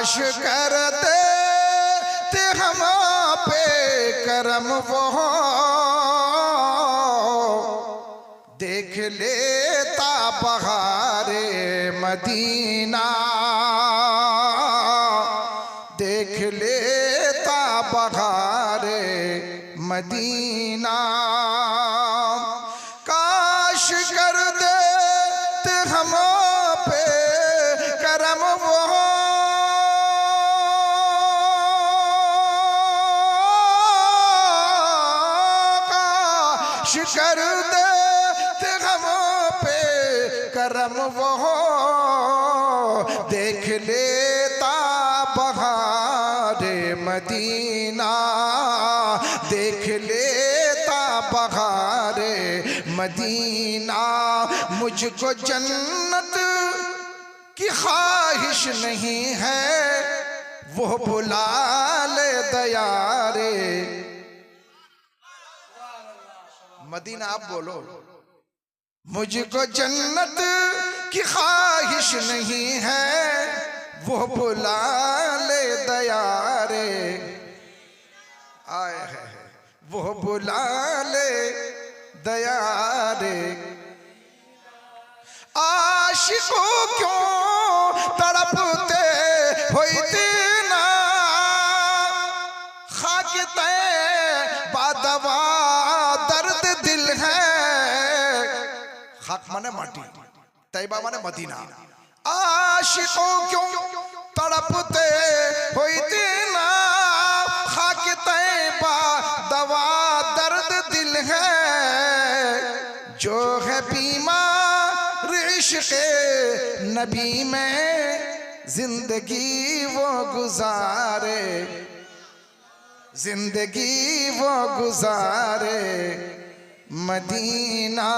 کاش کرتے تھے ہما پہ کرم وہ دیکھ لیتا بہار مدینہ۔ دیکھ لیتا بہار مدینہ۔ کر دیتے غموں پہ کرم وہ دیکھ لیتا بہار مدینہ، دیکھ لیتا بہار مدینہ۔ مجھ کو جنت کی خواہش نہیں ہے، وہ بلا لے دیارے مدینہ آپ بولو۔ مجھ کو جنت کی خواہش نہیں ہے، وہ بلا لے دیارے۔ آئے ہے، وہ بلا لے دیارے۔ عاشقوں کیوں تڑپتے ہوئی ہے। خاک مانے ماٹی طیبہ مانے مدینہ۔ آشقوں کیوں تڑپتے ہوئی دینا خاک طیبہ دوا درد دل ہے۔ جو ہے بیمار عشق نبی میں، زندگی وہ گزارے۔ زندگی وہ گزارے۔ مدینہ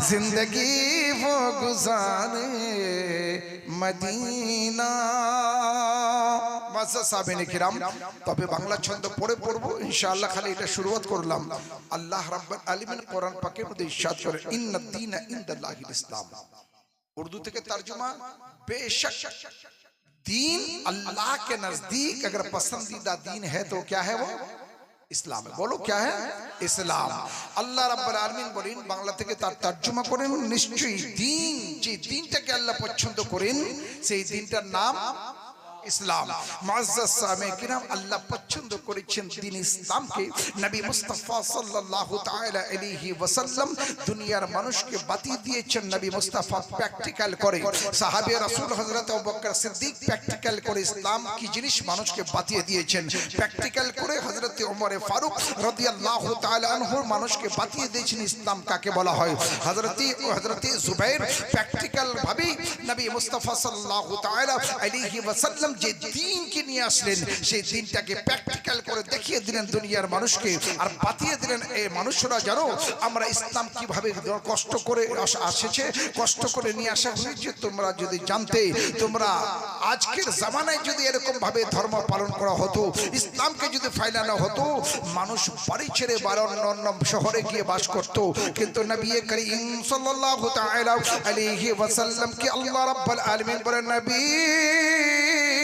زندگی وہ گزارے۔ مدینہ۔ معزز সাবেনে کرام তবে বাংলা ছন্দ পড়ে পড়ব ইনশাআল্লাহ খালি এটা শুরুয়াত করলাম আল্লাহ রাব্বুল قرآن কোরআন مدی মধ্যে کر করে ইন্নাদ اند اللہ الاسلام اردو থেকে ترجمہ، بے شک دین اللہ کے نزدیک اگر پسندیدہ دین ہے تو کیا ہے وہ؟ ইসলাম। বলো ক্যা হ্যাঁ? ইসলাম। আল্লাহ রাব্বুল আলামিন বলেন, বাংলা থেকে তার তর্জমা করেন, নিশ্চয়ই দিন, যে দিনটাকে আল্লাহ পছন্দ করেন, সেই দিনটার নাম ইসলাম। সামে কিরাম আল্লাহ পছন্দ করেছেন দিন ইসলামকে। নবী মুস্তাফা সাল্লাল্লাহু তাআলা আলাইহি ওয়াসাল্লাম দুনিয়ার মানুষকে বাতিয়ে দিয়েছেন, নবী মুস্তাফা প্র্যাকটিক্যাল করে। সাহাবে রাসূল হযরত আবু বকর সিদ্দিক প্র্যাকটিক্যাল করে ইসলাম কি জিনিস মানুষকে বাতিয়ে দিয়েছেন। প্র্যাকটিক্যাল করে হযরত ওমর ফারুক রাদিয়াল্লাহু তাআলা আনহুর মানুষকে বাতিয়ে দিয়েছেন, ইসলাম কাকে বলা হয়? হযরত হযরত জুবাইর প্র্যাকটিক্যাল ভাবে নবী মুস্তাফা সাল্লাল্লাহু তাআলা আলাইহি ওয়াসাল্লাম যে দিনকে নিয়ে আসলেন সেই দিনটাকে প্র্যাকটিক্যাল করে দেখিয়ে দিলেন দুনিয়ার মানুষকে আর বাতিয়ে দিলেন এই মানুষরা জানো আমরা ইসলাম কীভাবে কষ্ট করে আসেছে, কষ্ট করে নিয়ে আসা হয়েছে, তোমরা যদি জানতে, তোমরা আজকের জামানায় যদি এরকম ভাবে ধর্ম পালন করা হতো, ইসলামকে যদি ফাইলানো হতো, মানুষ বাড়ি ছেড়ে বারো অন্য অন্য শহরে গিয়ে বাস করত, কিন্তু নবী করিম সাল্লাল্লাহু তাআলা আলাইহি আল্লাহ রাব্বুল আলামিন বলেন, নবী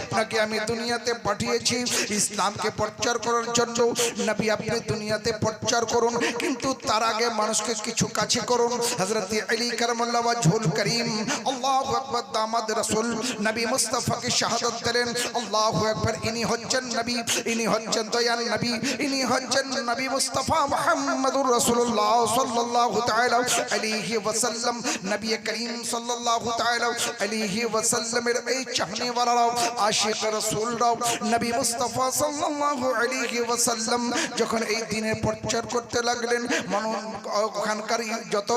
আপনাকে আমি দুনিয়াতে পাঠিয়েছি, ইসলামকে প্রচার করার জন্য। নবী আপনি দুনিয়াতে প্রচার করুন, কিন্তু তার আগে মানুষকে কিছু কাছে করুন। হযরত আলী কারামাল্লাহ ওয়াজহুল করিম, আল্লাহু আকবার দামাদ রাসূল, নবী মুস্তাফাকে শাহাদাত দিলেন। আল্লাহু আকবার, ইনি হচ্ছেন নবী, ইনি হচ্ছেন দয়াল নবী, ইনি হচ্ছেন নবী মুস্তাফা মুহাম্মদুর রাসূলুল্লাহ সাল্লাল্লাহু তাআলা আলাইহি ওয়াসাল্লাম। নবী করিম সাল্লাল্লাহু তাআলা আলাইহি ওয়াসাল্লামের এই চাহনে ওয়ালারাও আশিক রাসূলরাও নবী মুস্তাফা সাল্লাল্লাহু আলাইহি ওয়াসাল্লাম যখন এই দিনের প্রচার করতে লাগলেন মানুষ ওখানকার যত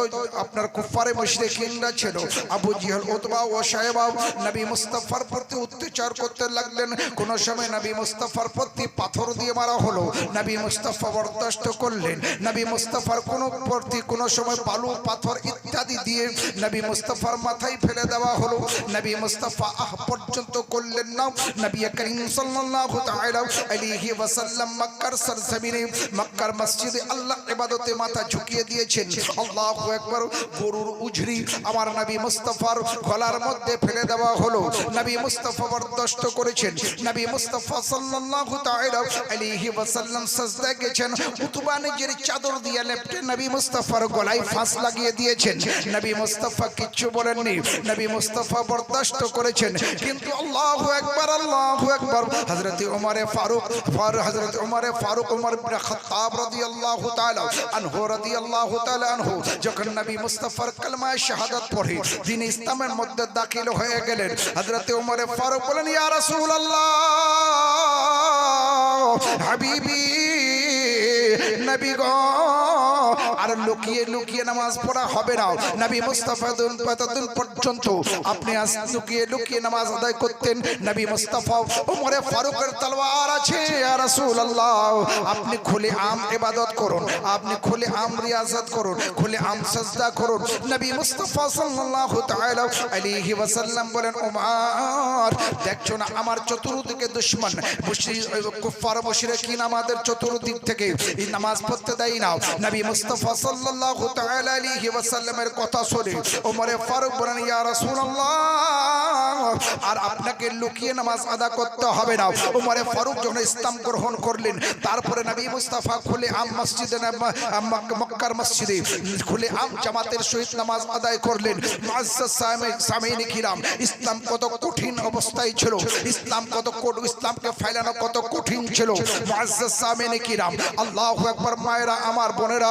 আপনার কুফারে মুশরিকিনরা ছিল, আবু জিহল, উতবা ও সাহেবা নবী মুস্তাফার প্রতি অত্যাচার করতে লাগলেন। কোন সময় নবী মুস্তাফার প্রতি পাথর দিয়ে মারা হলো, নবী মুস্তাফা বরদাস্ত করলেন। নবী মুস্তাফার কোন প্রতি কোন সময় বালু, পাথর ইত্যাদি দিয়ে নবী মুস্তাফার মাথায় ফেলে দেওয়া হলো। নবী মুস্তাফা আহ পর্যন্ত করলেন থাকলেন না নবী করিম সাল্লাল্লাহু তাআলা আলাইহি ওয়াসাল্লাম মক্কার সরজমিনে মক্কার মসজিদে আল্লাহ ইবাদতে মাথা ঝুঁকিয়ে দিয়েছেন। আল্লাহু আকবার গরুর উজরি আমার নবী মুস্তাফার গলার মধ্যে ফেলে দেওয়া হলো। নবী মুস্তাফা বরদাস্ত করেছেন। নবী মুস্তাফা সাল্লাল্লাহু তাআলা আলাইহি ওয়াসাল্লাম সাজদা গেছেন। উতবা নিজের চাদর দিয়ে লেপটে নবী মুস্তাফার গলায় ফাঁস লাগিয়ে দিয়েছেন। নবী মুস্তাফা কিচ্ছু বলেননি। নবী মুস্তাফা বরদাস্ত করেছেন। কিন্তু আল্লাহু আকবার, আল্লাহু আকবার। হযরত ওমর ফারুক, ফার, হযরত ওমর ফারুক খাত্তাব রাদিয়াল্লাহু তাআলা আনহু তাআলা আনহু, যখন নবী মুস্তাফার কালমা শাহাদাত পড়ে দিন ইসলামের মধ্যে দাখিল হয়ে গেলেন, হযরত ওমর ফারুক বলেন, ইয়া হাবিবি, নবী গো আর লুকিয়ে লুকিয়ে নামাজ পড়া হবে না। নবী মুস্তাফা পর্যন্ত আপনি আজ লুকিয়ে লুকিয়ে নামাজ আদায় করতেন। নবী মুস্তাফা ওমরে ফারুকের তলোয়ার আছে। রাসূলুল্লাহ, আপনি খুলে আম ইবাদত করুন, আপনি খুলে আম রিয়াজত করুন, খুলে আম সাজদা করুন। নবী মুস্তাফা সাল্লাল্লাহু তাআলা আলাইহি ওয়াসাল্লাম বলেন, ওমর, দেখছ না আমার চতুর্দিকে দুশমন? মুশরিক কুফার মুশরিকিন আমাদের চতুর্দিক থেকে এই নামাজ পড়তে দেয় না। নবী মুস্তাফা সাল্লাল্লাহু তাআলা আলাইহি ওয়াসাল্লামের কথা শুনে ওমরে ফারুক বলেন, ইয়া রাসূলুল্লাহ, আর আপনাকে লুকিয়ে নামাজ আদা করতে হবে না। ওমরে ফারুক যখন ইসলাম গ্রহণ করলেন, তারপরে নবী মুস্তাফা খুলে আম মসজিদে মক্কার মসজিদে খুলে আম জামাতের সহিত নামাজ আদায় করলেন। সামিনী কিরাম, ইসলাম কত কঠিন অবস্থায় ছিল, ইসলাম কত কঠ- ইসলামকে ফেলানো কত কঠিন ছিল। সামিনী কিরাম, আল্লাহু আকবার, মায়েরা, আমার বোনেরা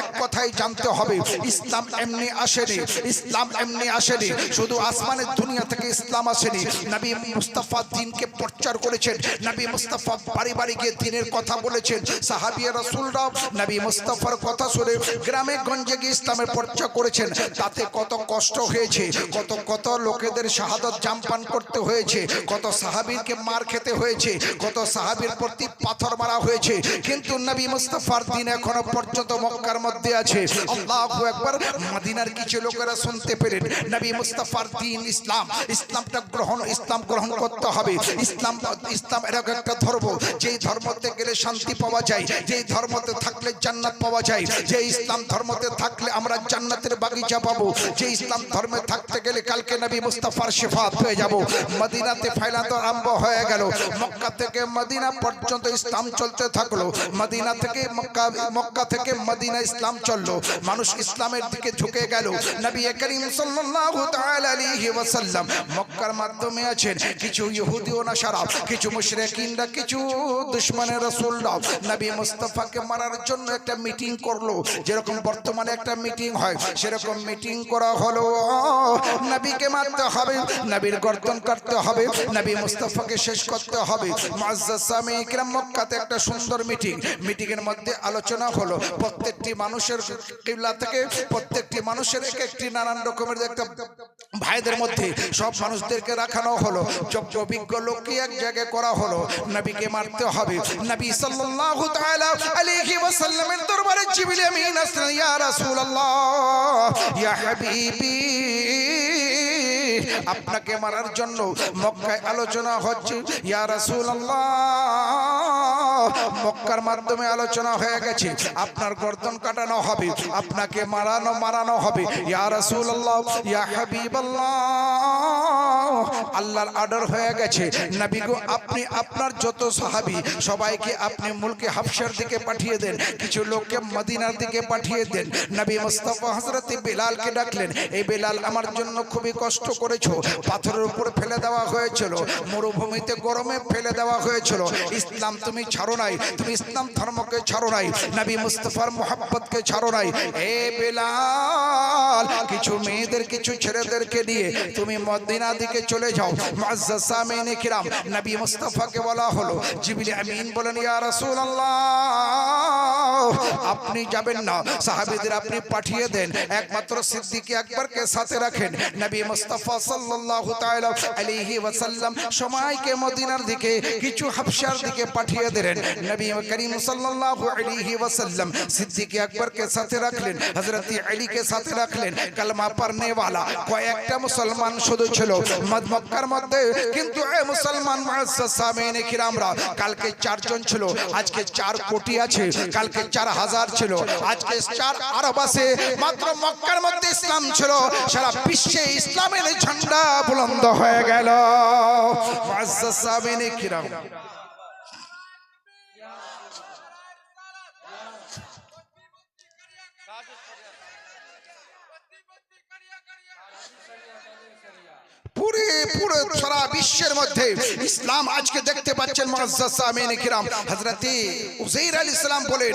এক কথাই জানতে হবে, ইসলাম এমনি আসেনি, ইসলাম এমনি আসেনি, শুধু আসমানের দুনিয়া থেকে ইসলাম আসেনি। নবী মুস্তাফা দিনকে প্রচার করেছেন, নবী মুস্তাফা বাড়ি বাড়ি গিয়ে দিনের কথা বলেছেন সাহাবিয়া রাসূলরাও নবী মুস্তাফার কথা শুনে গ্রামে গঞ্জে গিয়ে ইসলামের প্রচার করেছেন। তাতে কত কষ্ট হয়েছে, কত কত লোকেদের শাহাদত জামপান করতে হয়েছে, কত সাহাবীরকে মার খেতে হয়েছে, কত সাহাবীর প্রতি পাথর মারা হয়েছে। কিন্তু নবী মুস্তাফার দিন এখনও পর্যন্ত মক্কার মধ্যে আছে। আল্লাহু আকবার মদিনার কিছু লোকেরা শুনতে পেলেন। নবী মুস্তাফার দিন ইসলাম। ইসলামটা গ্রহণ, ইসলাম গ্রহণ করতে হবে। ইসলাম ইসলাম এরকম একটা ধর্ম। যেই ধর্মতে গেলে শান্তি পাওয়া যায়, যেই ধর্মতে থাকলে জান্নাত পাওয়া যায় যে ইসলাম ধর্মতে থাকলে আমরা জান্নাতের বাগিচা পাবো যে ইসলাম ধর্মে থাকতে গেলে কালকে নবী মুস্তাফার শেফাত হয়ে যাব। মদিনাতে ফাইলাতো আরম্ভ হয়ে গেল। মক্কা থেকে মদিনা পর্যন্ত ইসলাম চলতে থাকল। মদিনা থেকে মক্কা মক্কা থেকে মদিনা ইসলাম চলল। মানুষ ইসলামের দিকে ঝুঁকে গেল। নবী করিম সাল্লাল্লাহু তাআলা আলাইহি ওয়াসাল্লাম মক্কার মাধ্যমে আছেন। কিছু ইহুদি ও নাসারা, কিছু মুশরিকিনরা, কিছু দুশমনের রাসূলরা নবী মুস্তাফাকে মারার জন্য একটা মিটিং করল। যেরকম বর্তমানে একটা মিটিং হয়, সেরকম মিটিং করা হলো। নবীকে মারতে হবে, নবীর গর্দন কাটতে হবে, নবী মুস্তাফাকে শেষ করতে হবে। মুআজ্জাজ সামি ইকরাম মক্কাতে একটা সুন্দর মিটিং। মিটিং এর মধ্যে আলোচনা হলো। প্রত্যেকটি মানুষের কিবলা থেকে প্রত্যেকটি মানুষের এক একটি নানান রকমের একটা ভাইদের মধ্যে সব মানুষদেরকে রাখানো হলো। যোগ্য, বিজ্ঞ লোককে এক জায়গায় করা হলো। নবীকে মারতে হবে। নবী সাল্লাল্লাহু তাআলা আলাইহি ওয়াসাল্লামের দরবারে জিবরিল আমিন আসলেন, ইয়া রাসূলুল্লাহ, ইয়া হাবিবি, আপনাকে মারার জন্য মক্কায় আলোচনা হচ্ছে। ইয়া রাসূলুল্লাহ মক্কার মাধ্যমে আলোচনা হয়ে গেছে। আপনার গর্দন কাটানো হবে, আপনাকে মারানো মারানো হবে। ইয়া রাসূলুল্লাহ, ইয়া হাবিবাল্লাহ। আল্লাহর আদর হয়ে গেছে। নবী আপনি আপনার যত সাহাবি, সবাইকে আপনি মুলকে হাফসার দিকে পাঠিয়ে দেন, কিছু লোককে মদিনার দিকে পাঠিয়ে দেন। নবী মুস্তাফা হযরত বেলালকে ডাকলেন এই বেলাল, আমার জন্য খুবই কষ্ট করেছ। পাথরের উপর ফেলে দেওয়া হয়েছিল, মরুভূমিতে গরমে ফেলে দেওয়া হয়েছিল। ইসলাম তুমি ছাড়ো নাই, তুমি ইসলাম ধর্মকে ছাড়ো নাই, নবী মুস্তাফার মোহাব্বতকে ছাড়ো নাই। এ বেলাল, কিছু মেয়েদের, কিছু ছেলেদেরকে নিয়ে তুমি মদিনা দিকে চলে যাও। মুআজ্জাজ সামিনে কিরাম। নবী মুস্তাফাকে বলা হলো জিবরিল আমিন বলেন ইয়া রাসূলুল্লাহ। আপনি যাবেন না। সাহাবীদের আপনি পাঠিয়ে দেন। একমাত্র সিদ্দিক আকবরকে সাথে রাখেন। নবী মুস্তাফা সাল্লাল্লাহু তাআলা আলাইহি ওয়াসাল্লাম সময়কে মদিনার দিকে, কিছু হাবশার দিকে পাঠিয়ে দিলেন। নবী করিম সাল্লাল্লাহু আলাইহি ওয়াসাল্লাম সিদ্দিক আকবরকে সাথে রাখলেন, হযরত আলীকে সাথে রাখলেন। কালমা পড়নে वाला কয়েকটা মুসলমান শুধু ছিল মদ- মক্কার মধ্যে। কিন্তু এ মুসলমান মুআজ্জাজ সামিনে কিরামরা কালকে চারজন ছিল, আজকে চার কোটি আছে। কালকে চার হাজার ছিল। আজকে চার আরব আছে। মাত্র মক্কার মধ্যে ইসলাম ছিল। সারা বিশ্বে ইসলামের ঝান্ডা বুলন্দ হয়ে গেল। পুরে পুরো সারা বিশ্বের মধ্যে ইসলাম আজকে দেখতে পাচ্ছেন মুআজ্জাজ সামিনে কিরাম। হযরতে উজাইর আলাইহিস সালাম বলেন